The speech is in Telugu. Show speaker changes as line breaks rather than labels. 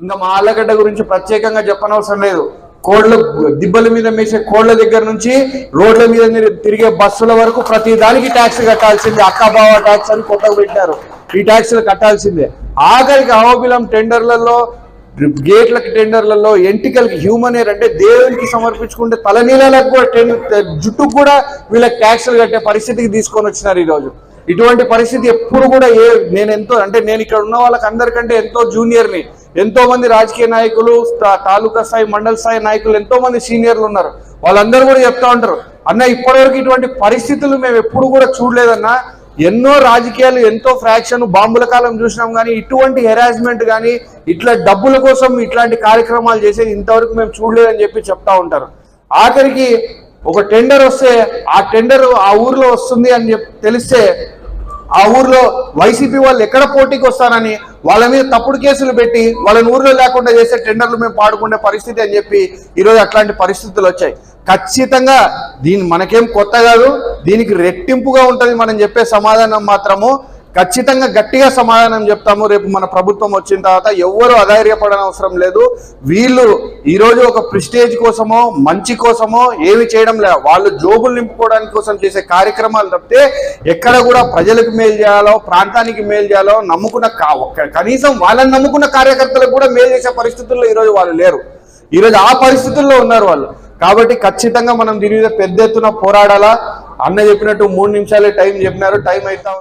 ఇంకా మా ఆళ్ళగడ్డ గురించి ప్రత్యేకంగా చెప్పనవసరం లేదు. కోళ్ళ దిబ్బల మీద మేసే కోళ్ళ దగ్గర నుంచి రోడ్ల మీద తిరిగే బస్సుల వరకు ప్రతి దానికి ట్యాక్స్ కట్టాల్సిందే. అక్కాబావ ట్యాక్స్ అని కొత్తగా పెట్టారు ఈ ట్యాక్స్లు కట్టాల్సిందే. ఆఖరికి అహోబిలం టెండర్లలో గేట్లకి టెండర్లలో ఎంటికలకి హ్యూమన్ ఎయిర్ అంటే దేవునికి సమర్పించుకుంటే తలనీళ్ళకు కూడా టెండర్ జుట్టుకు కూడా వీళ్ళకి ట్యాక్స్లు కట్టే పరిస్థితికి తీసుకొని వచ్చినారు ఈరోజు. ఇటువంటి పరిస్థితి ఎప్పుడు కూడా ఏ నేను ఎంతో అంటే నేను ఇక్కడ ఉన్న వాళ్ళకి అందరికంటే ఎంతో జూనియర్ని ఎంతో మంది రాజకీయ నాయకులు తాలూకా స్థాయి మండల స్థాయి నాయకులు ఎంతో మంది సీనియర్లు ఉన్నారు. వాళ్ళందరూ కూడా చెప్తా ఉంటారు అన్న ఇప్పటివరకు ఇటువంటి పరిస్థితులు మేము ఎప్పుడు కూడా చూడలేదన్నా ఎన్నో రాజకీయాలు ఎంతో ఫ్రాక్షన్ బాంబుల కాలం చూసినాం కానీ ఇటువంటి హెరాస్మెంట్ కానీ ఇట్లా డబ్బుల కోసం ఇట్లాంటి కార్యక్రమాలు చేసేది ఇంతవరకు మేము చూడలేదని చెప్పి చెప్తా ఉంటారు. ఆఖరికి ఒక టెండర్ వస్తే ఆ టెండర్ ఆ ఊర్లో వస్తుంది అని చెప్పి తెలిస్తే ఆ ఊర్లో వైసీపీ వాళ్ళు ఎక్కడ పోటీకి వస్తారని వాళ్ళ మీద తప్పుడు కేసులు పెట్టి వాళ్ళని ఊర్లో లేకుండా చేసే టెండర్లు మేము పాడుకునే పరిస్థితి అని చెప్పి ఈరోజు అట్లాంటి పరిస్థితులు వచ్చాయి. ఖచ్చితంగా దీని మనకేం కొత్త కాదు దీనికి రెట్టింపుగా ఉంటుంది మనం చెప్పే సమాధానం మాత్రము ఖచ్చితంగా గట్టిగా సమాధానం చెప్తాము. రేపు మన ప్రభుత్వం వచ్చిన తర్వాత ఎవరు అధైర్యపడని అవసరం లేదు. వీళ్ళు ఈరోజు ఒక ప్రిస్టేజ్ కోసమో మంచి కోసమో ఏమి చేయడం లేదు. వాళ్ళు జోబులు నింపుకోవడానికి కోసం చేసే కార్యక్రమాలు తప్పితే ఎక్కడ కూడా ప్రజలకు మేలు చేయాలో ప్రాంతానికి మేలు చేయాలో నమ్ముకున్న కా- ఒక్క- కనీసం వాళ్ళని నమ్ముకున్న కార్యకర్తలకు కూడా మేలు చేసే పరిస్థితుల్లో ఈరోజు వాళ్ళు లేరు. ఈరోజు ఆ పరిస్థితుల్లో ఉన్నారు వాళ్ళు. కాబట్టి ఖచ్చితంగా మనం దీని మీద పెద్ద ఎత్తున పోరాడాలా? అన్న చెప్పినట్టు మూడు నిమిషాలే టైం చెప్పినారు. టైం అవుతా ఉంది.